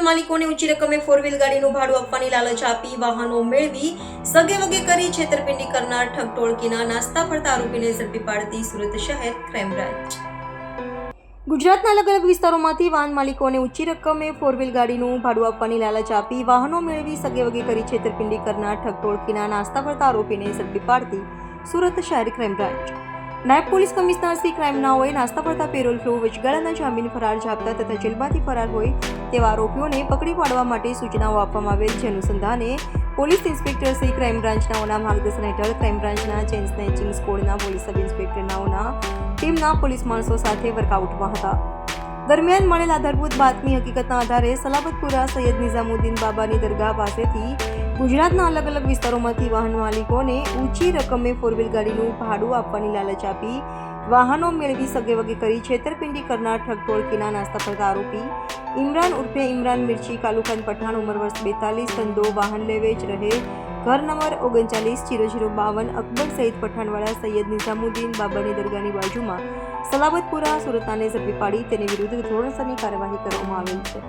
માલિકોને ઊંચી રકમે four wheel ગાડીનું ભાડું આપવાની લાલચ આપી વાહનો મેળવી સગે વગે કરી છેતરપિંડી કરનાર ઠગ ટોળકીના નાસ્તા ફરતા આરોપીને ઝડપી પાડતી સુરત શહેર ક્રાઇમ બ્રાન્ચ ગુજરાતના અલગ અલગ વિસ્તારોમાંથી વાહન માલિકોને ઊંચી રકમે ફોર વ્હીલ ગાડીનું ભાડું આપવાની લાલચ આપી વાહનો મેળવી સગે વગે કરી છેતરપિંડી કરનાર ઠગ ટોળકીના નાસ્તા ફરતા આરોપીને ઝડપી પાડતી સુરત શહેર ક્રાઇમ બ્રાન્ચ નાયબ પોલીસ કમિશનર શ્રી ક્રાઇમનાઓએ નાસ્તા પડતા પેરોલ ફ્લો વચગાળાના જામીન ફરાર જાપતા તથા જેલમાંથી ફરાર હોય તેવા આરોપીઓને પકડી પાડવા માટે સૂચનાઓ આપવામાં આવેલ છે. અનુસંધાને પોલીસ ઇન્સ્પેક્ટર શ્રી ક્રાઇમ બ્રાન્ચનાઓના માર્ગદર્શન હેઠળ ક્રાઇમ બ્રાન્ચના ચેન સ્નેચિંગ સ્કોડના પોલીસ સબ ઇન્સ્પેક્ટરનાઓના ટીમના પોલીસ માણસો સાથે વર્કઆઉટમાં હતા. દરમિયાન મળેલ આધારભૂત બાતમી હકીકતના આધારે સલાબતપુરા સૈયદ નિઝામુદ્દીન બાબાની દરગાહ પાસેથી ગુજરાતના અલગ અલગ વિસ્તારોમાંથી વાહન માલિકોને ઊંચી રકમે ફોરવ્હીલ ગાડીનું ભાડું આપવાની લાલચ આપી વાહનો મેળવી સગેવગે કરી છેતરપિંડી કરનાર ઠગ ટોળકીના નાસ્તા ફરતા આરોપી ઇમરાન ઉર્ફે ઇમરાન મિર્ચી કાલુખાન પઠાણ ઉંમર વર્ષ બેતાલીસ ધંધો વાહન લેવેચ રહે ઘર નંબર ઓગણચાલીસ, જીરો જીરો બાવન, અકબર સહિત પઠાણવાળા સૈયદ નિઝામુદ્દીન બાબાની દરગાહની બાજુમાં સલાબતપુરા સુરતાને ઝડપી પાડી તેની વિરુદ્ધ ધોરણસરની કાર્યવાહી કરવામાં આવેલ છે.